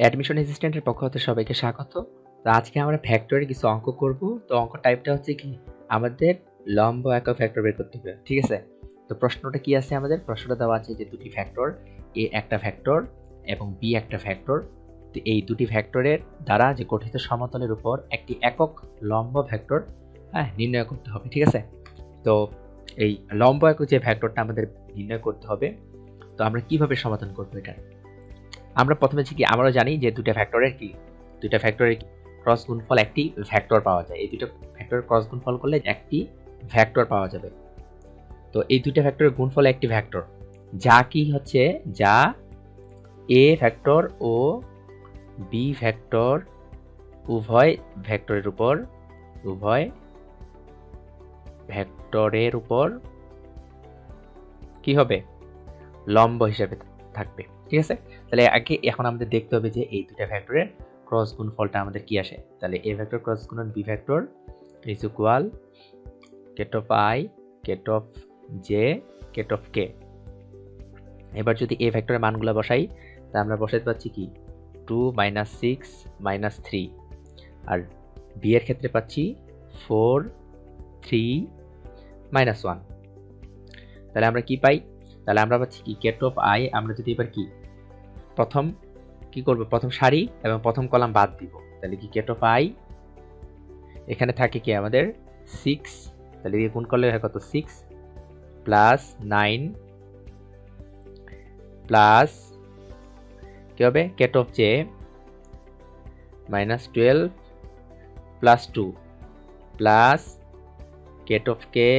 Admission অ্যাসিস্ট্যান্টের পক্ষ হতে সবাইকে স্বাগত। তো আজকে আমরা ফ্যাক্টরের কিছু অঙ্ক করব। তো অঙ্ক টাইপটা হচ্ছে কি? আমাদের লম্ব একক ফ্যাক্টর বের করতে হবে, ঠিক আছে? তো প্রশ্নটা কি আছে আমাদের? প্রশ্নটা দেওয়া আছে যে দুটি ফ্যাক্টর এ একটা ফ্যাক্টর এবং বি একটা ফ্যাক্টর তো এই দুটি ফ্যাক্টরের দ্বারা যে গঠিত সমতলের উপর একটি একক লম্ব ফ্যাক্টর হ্যাঁ নির্ণয় করতে হবে, ঠিক আছে? তো এই লম্ব একক যে ফ্যাক্টরটা আমাদের নির্ণয় করতে হবে, তো আমরা কীভাবে সমাধান করব এটা? আমরা প্রথমে কি আমরা জানি যে দুটা ফ্যাক্টরের কি দুটা ফ্যাক্টরের ক্রস গুণফল একটি ভ্যাক্টর পাওয়া যায়। এই দুটো ফ্যাক্টরের ক্রস গুণফল করলে একটি ভ্যাক্টর পাওয়া যাবে। তো এই দুইটা ফ্যাক্টরের গুণফল একটি ভ্যাক্টর যা কি হচ্ছে, যা এ ফ্যাক্টর ও বি ভ্যাক্টর উভয় ভ্যাক্টরের উপর, উভয় ভ্যাক্টরের উপর কি হবে? লম্ব হিসাবে থাকবে। ঠিক আছে? তাহলে আগে এখন আমাদের দেখতে হবে যে এই দুটা ফ্যাক্টরের ক্রস গুণফলটা আমাদের কি আসে? তাহলে এ ভ্যাক্টর ক্রস গুণন B vector is equal Kate of I Kate of J Kate of K এবার যদি এ ভ্যাক্টরের মানগুলো বসাই তা আমরা বসাতে পাচ্ছি কি? Two minus six minus three আর বি এর ক্ষেত্রে পাচ্ছি ফোর থ্রি মাইনাস ওয়ান তাহলে আমরা কি পাই? তাহলে আমরা পাচ্ছি কি? কেট অফ আই আমরা যদি এবার কি প্রথম কি করব? প্রথম সারি এবং প্রথম কলাম বাদ দিব। তাহলে কি কেট অফ আই এখানে থাকে কি আমাদের সিক্স তাহলে গুণ করলে হয় কত? সিক্স প্লাস নাইন প্লাস কি হবে? Kate of J minus twelve plus two plus Kate of K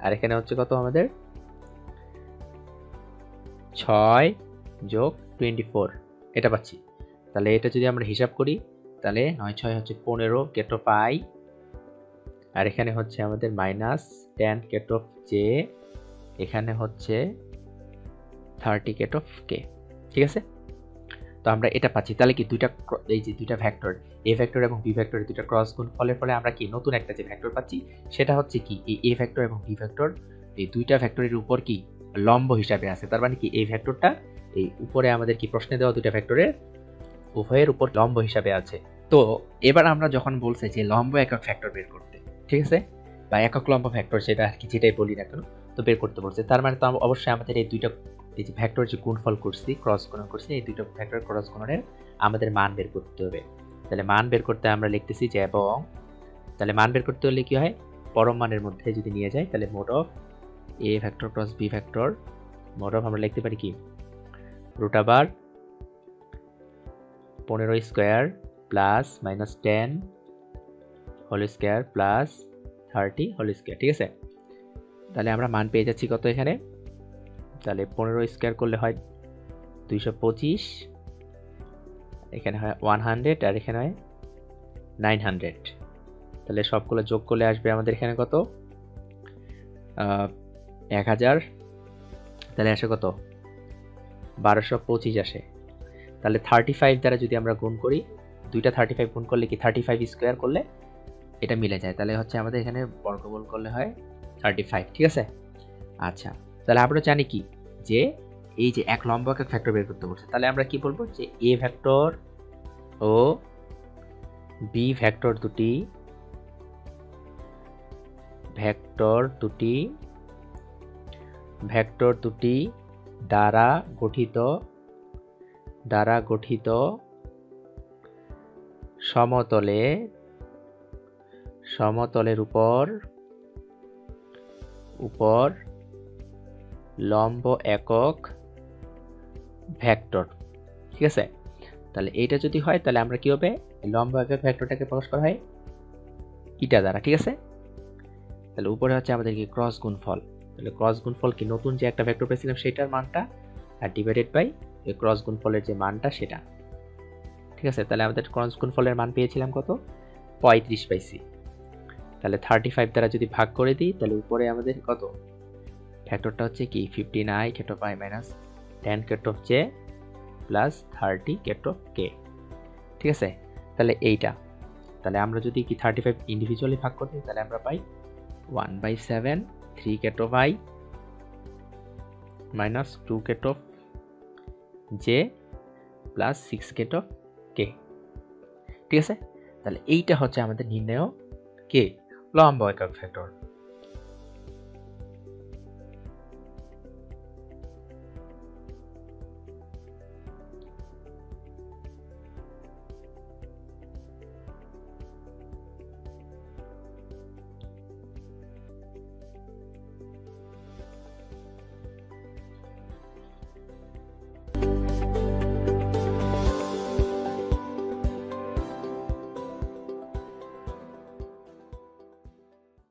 আর এখানে হচ্ছে কত আমাদের? ছয় যোগ টোয়েন্টি ফোর। এটা পাচ্ছি। তাহলে এটা যদি আমরা হিসাব করি, তাহলে নয় ছয় হচ্ছে পনেরো কেট অফ আই আর এখানে হচ্ছে আমাদের minus ten Kate of J, এখানে হচ্ছে থার্টি কেট অফ কে। ঠিক আছে? তো আমরা এটা পাচ্ছি। তাহলে কি দুইটা এই যে দুইটা ভ্যাক্টর এ ভ্যাক্টর এবং বি ভ্যাক্টরের দুইটা ক্রস গুণ, ফলের ফলে আমরা কি নতুন একটা যে ভ্যাক্টর পাচ্ছি, সেটা হচ্ছে কি, এই এ ভ্যাক্টর এবং বি ভ্যাক্টর এই দুইটা ভ্যাক্টরের উপর কি লম্ব হিসাবে আছে। তার মানে কি এই ভ্যাক্টরটা এই উপরে আমাদের কি প্রশ্নে দেওয়া দুইটা ভ্যাক্টরের উভয়ের উপর লম্ব হিসাবে আছে। তো, এবার আমরা যখন বলছি যে লম্ব একক ফ্যাক্টর বের করতে, ঠিক আছে? বা একক লম্ব ফ্যাক্টর সেটা আর কি, যেটাই বলি না কেন, তো বের করতে বলছে। তার মানে তো অবশ্যই আমাদের এই দুইটা, এই যে ভ্যাক্টর যে গুণফল করছি ক্রস গুণন করছি, এই দুইটা ভ্যাক্টর ক্রস গুণনের আমাদের মান বের করতে হবে। তাহলে মান বের করতে আমরা লিখতেছি যে এবং, তাহলে মান বের করতে হলে কি হয়? পরম মানের মধ্যে যদি নিয়ে যাই, তাহলে mod of A vector cross B vector mod of আমরা লিখতে পারি কি? রুট আবার পনেরো square plus minus ten whole square plus thirty whole square ঠিক আছে? তাহলে আমরা মান পেয়ে যাচ্ছি কত এখানে? তাহলে পনেরো স্কোয়ার করলে হয় দুইশো পঁচিশ, এখানে হয় ওয়ান হান্ড্রেড আর এখানে হয় নাইন হান্ড্রেড তাহলে সবগুলো যোগ করলে আসবে আমাদের এখানে কত? এক হাজার। তাহলে আসে কত? বারোশো পঁচিশ আসে। তাহলে থার্টি ফাইভ দ্বারা যদি আমরা গুণ করি, দুইটা থার্টি ফাইভ গুণ করলে কি থার্টি ফাইভ স্কোয়ার করলে এটা মিলে যায়। তাহলে হচ্ছে আমাদের এখানে বর্গমূল করলে হয় থার্টি ফাইভ ঠিক আছে? আচ্ছা তাহলে আমরা জানি কি? যে এই যে এক লম্ব এক ফ্যাক্টর বের করতে বলছে, তাহলে আমরা কি বলব? যে এ ভ্যাক্টর ও বি ভ্যাক্টর দুটি ভ্যাক্টর দুটি ভ্যাক্টর দুটি দ্বারা গঠিত দ্বারা গঠিত সমতলে, সমতলের উপর উপর লম্ব একক ভ্যাক্টর ঠিক আছে? তাহলে এইটা যদি হয়, তাহলে আমরা কি হবে? লম্ব একক ভ্যাক্টরটাকে প্রকাশ করা হয় ইটা দ্বারা, ঠিক আছে? তাহলে উপরে হচ্ছে আমাদের কি? ক্রস গুণফল। তাহলে ক্রস গুণফল কি? নতুন যে একটা ভ্যাক্টর পেয়েছিলাম সেটার মানটা আর ডিভাইডেড বাই এই ক্রস গুণফলের যে মানটা সেটা। ঠিক আছে? তাহলে আমাদের ক্রস গুণফলের মান পেয়েছিলাম কত? পঁয়ত্রিশ পাইছি। তাহলে থার্টি ফাইভ দ্বারা যদি ভাগ করে দিই, তাহলে উপরে আমাদের কত? ফ্যাক্টরটা হচ্ছে কি? Fifteen I Kate of I minus ten Kate of J plus thirty Kate of K ঠিক আছে? তাহলে এইটা। তাহলে আমরা যদি কি থার্টি ফাইভ ইন্ডিভিজুয়ালি ভাগ করি তাহলে আমরা পাই ওয়ান বাই সেভেন থ্রি কেট অফ আই মাইনাস টু কেট অফ জে প্লাস সিক্স কেট of কে ঠিক আছে? তাহলে এইটা হচ্ছে আমাদের নির্ণয় কে লম্ব একক ফ্যাক্টর